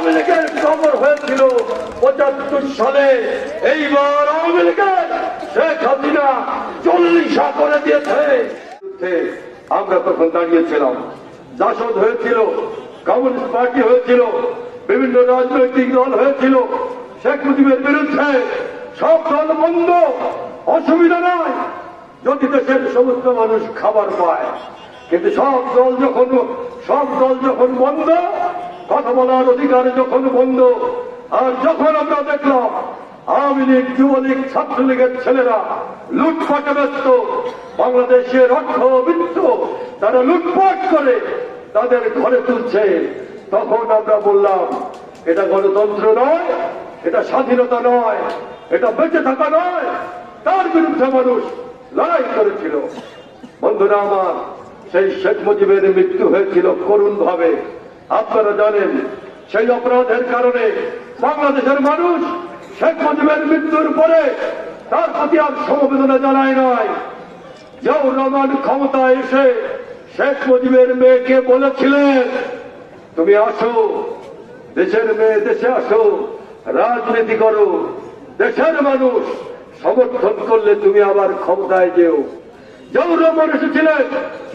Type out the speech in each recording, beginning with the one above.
আওয়ামী লীগের হয়েছিল পঁচাত্তর সালে। এইবার আওয়ামী লীগের শেখ হাসিনা করে দিয়েছে। আমরা তখন দাঁড়িয়েছিলাম। জাসদ হয়েছিল, কমিউনিস্ট পার্টি হয়েছিল, বিভিন্ন রাজনৈতিক দল হয়েছিল। শেখ মুজিবের বিরুদ্ধে সব দল বন্ধ। অসুবিধা নাই। যদি দেশের সমস্ত মানুষ খাবার পায়, কিন্তু সব দল যখন সব দল যখন বন্ধ কথা বলার অধিকার যখন বন্ধ, আর যখন আমরা দেখলাম, আওয়ামী লীগ, যুবলীগ, ছাত্রলীগের ছেলেরা লুটপাটে ব্যস্ত, বাংলাদেশের অর্থ বৃত্ত তারা লুটপাট করে তাদের ঘরে তুলছে, তখন আমরা বললাম, এটা গণতন্ত্র নয়, এটা স্বাধীনতা নয়, এটা বেঁচে থাকা নয়, তার বিরুদ্ধে মানুষ লড়াই করেছিল। বন্ধুরা আমার, সেই শেখ মুজিবের মৃত্যু হয়েছিল করুণ ভাবে আপনারা জানেন, সেই অপরাধের কারণে বাংলাদেশের মানুষ শেখ মুজিবের মৃত্যুর পরে তার প্রতি আর সমবেদনা জানায় নয় জিয়াউর রহমান ক্ষমতায় এসে শেখ মুজিবের মেয়েকে বলেছিলেন, তুমি আসো, দেশের মেয়ে দেশে আসো, রাজনীতি করো, দেশের মানুষ সমর্থন করলে তুমি আবার ক্ষমতায় যেও। জিয়াউর রহমান এসেছিলেন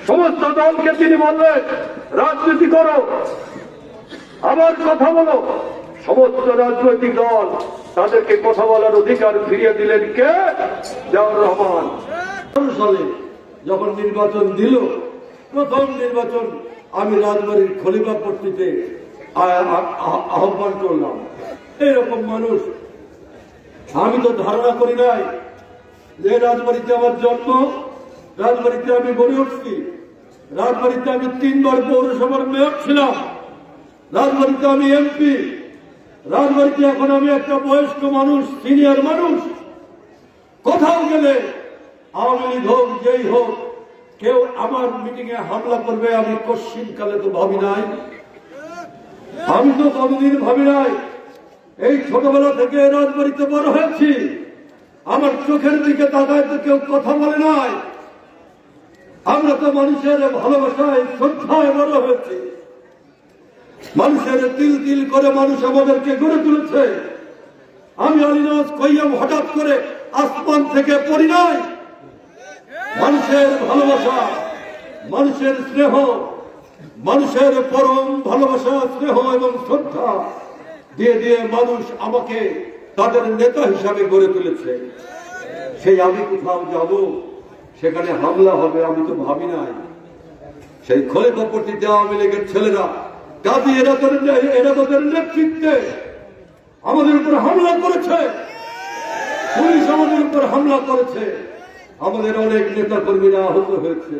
সমস্ত দলকে তিনি বললেন, রাজনীতি করো। আবার কথা বলো। সমস্ত রাজনৈতিক দল তাদেরকে কথা বলার অধিকার ফিরিয়ে দিলেন কে? জিয়াউর রহমান। সালে যখন নির্বাচন দিল, প্রথম নির্বাচন আমি রাজবাড়ির খলিফা পট্টিতে আহ্বান করলাম। এইরকম মানুষ আমি তো ধারণা করি নাই যে রাজবাড়িতে আমার জন্ম রাজবাড়িতে আমি গড়ে উঠছি। রাজবাড়িতে আমি তিনবার পৌরসভার মেয়র ছিলাম। রাজবাড়িতে আমি এমপি। রাজবাড়িতে এখন আমি একটা বয়স্ক মানুষ, সিনিয়র মানুষ। কোথাও গেলে আওয়ামী লীগ হোক, যেই হোক, কেউ আমার মিটিং এ হামলা করবে, আমি কশ্চিন কালে তো ভাবি নাই। আমি তো কোনদিন ভাবি নাই। এই ছোটবেলা থেকে রাজবাড়িতে বড় হয়েছি। আমার চোখের দিকে তাকায় তো কেউ কথা বলে নাই। আমরা তো মানুষের ভালোবাসায় শ্রদ্ধায় বড় হয়েছি। মানুষের তিল তিল করে মানুষ আমাদেরকে গড়ে তুলেছে। আমি আলিনাজ কইয়াম হঠাৎ করে আসমান থেকে পড়ি নাই। মানুষের ভালোবাসা, মানুষের স্নেহ, মানুষের পরম ভালোবাসা, স্নেহ এবং শ্রদ্ধা দিয়ে দিয়ে মানুষ আমাকে তাদের নেতা হিসাবে গড়ে তুলেছে। সেই আমি কোথাও যাব সেখানে হামলা হবে, আমি তো ভাবি নাই। সেই খোলে খলিফাপট্টিতে আওয়ামী লীগের ছেলেরা। কাজী এরাদের এরাদের নেতৃত্বে আমাদের উপর হামলা করেছে। পুলিশ আমাদের উপর হামলা করেছে। আমাদের অনেক নেতা কর্মীরা আহত হয়েছে।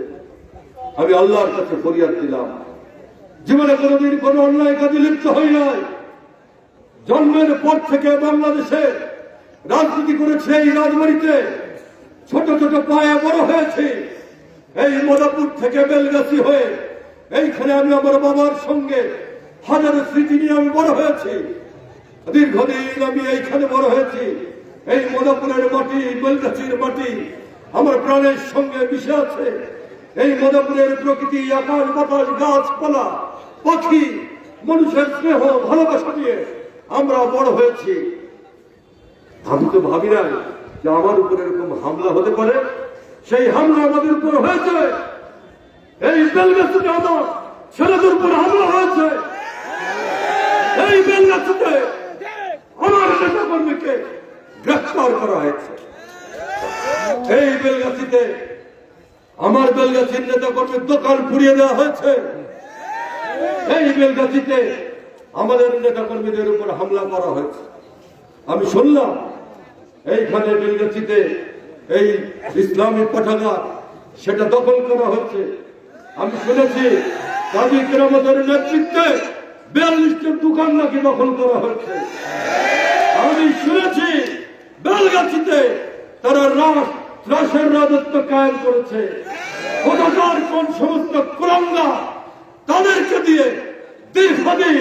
আমি আল্লাহর কাছে ফরিয়াদ দিলাম। জীবনে কোনোদিন কোনো অন্যায় কাজে লিপ্ত হই নাই। জন্মের পর থেকে বাংলাদেশে রাজনীতি করেছে এই রাজবাড়িতে। ছোট ছোট পায়ে বড় হয়েছে। এই মোদাপুর থেকে বেলগাছি হয়ে এইখানে আমি আমার বাবার সঙ্গে হাজারো স্মৃতি নিয়ে আমি বড় হয়েছি। দীর্ঘদিন আমি এইখানে বড় হয়েছি। এই মদাপুরের মাটি, বেলগাছির মাটি আমার প্রাণের সঙ্গে মিশে আছে। এই মদাপুরের প্রকৃতি, আকাশ, বাতাস, গাছপালা, পাখি, মানুষের স্নেহ, ভালোবাসা নিয়ে আমরা বড় হয়েছি। আমি তো ভাবি না যে আমার উপর এরকম হামলা হতে পারে? সেই হামলা আমাদের উপর হয়েছে। এই বেলগাছিতে আমার ছেলেদের উপর হামলা হয়েছে। এই বেলগাছিতে আমার নেতা কর্মীকে গ্রেফতার করা হয়েছে। এই বেলগাছিতে আমার বেলগাছির নেতা কর্মীর দোকান পুড়িয়ে দেওয়া হয়েছে। এই বেলগাছিতে আমাদের নেতা কর্মীদের উপর হামলা করা হয়েছে। আমি শুনলাম এইখানে বেলগাছিতে এই ইসলামী পাঠাগার সেটা দখল করা হচ্ছে। আমি শুনেছি কাজী কেরামতের নেতৃত্বে বিয়াল্লিশটা দোকান নাকি দখল করা হচ্ছে। আমি শুনেছি বেলগাছিতে তারা রাস রাসের রাজত্ব কায়েম করেছে। কোথাকার কোন সমস্ত কুরঙ্গা তাদেরকে দিয়ে দীর্ঘদিন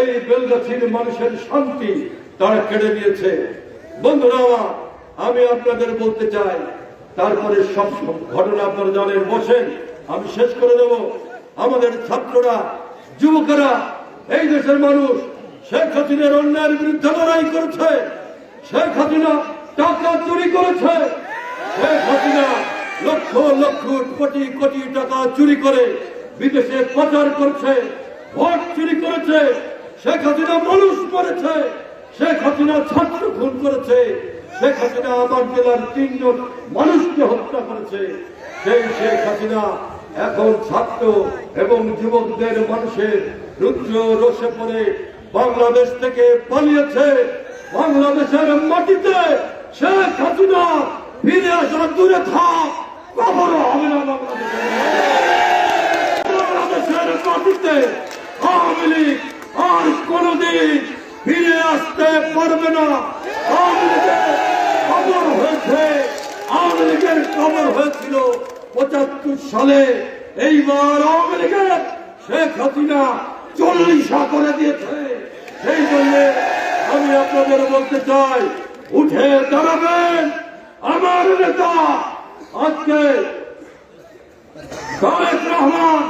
এই বেলগাছির মানুষের শান্তি তারা কেড়ে নিয়েছে। বন্ধুরা আমার, আমি আপনাদের বলতে চাই তারপরে সব ঘটনা আপনারা জানেন বসেন আমি শেষ করে দেব। আমাদের ছাত্ররা যুবকেরা এই দেশের মানুষ শেখ হাসিনার অন্যায়ের বিরুদ্ধে লড়াই করেছে শেখ হাসিনা টাকা চুরি করেছে শেখ হাসিনা লক্ষ লক্ষ কোটি কোটি টাকা চুরি করে বিদেশে পাচার করছে ভোট চুরি করেছে শেখ হাসিনা মানুষ করেছে। শেখ হাসিনা ছাত্র খুন করেছে। শেখ হাসিনা আমার জেলার তিনজন মানুষকে হত্যা করেছে। সেই শেখ হাসিনা এখন ছাত্র এবং যুবকদের মানুষের রুদ্র রসে পড়ে বাংলাদেশ থেকে পালিয়েছে। বাংলাদেশের মাটিতে শেখ হাসিনা ফিরে আসা দূরে থাক কবর হবে না বাংলাদেশের মাটিতে আওয়ামী লীগ আর কোনদিন ফিরে আসতে পারবে না। আওয়ামী লীগের খবর হয়েছে, আওয়ামী লীগের খবর হয়েছিল পঁচাত্তর সালে। এইবার আওয়ামী লীগের শেখ হাসিনা চল্লিশা করে দিয়েছে। সেই জন্য আমি আপনাদের বলতে চাই, উঠে দাঁড়াবেন। আমার নেতা আজকে রহমান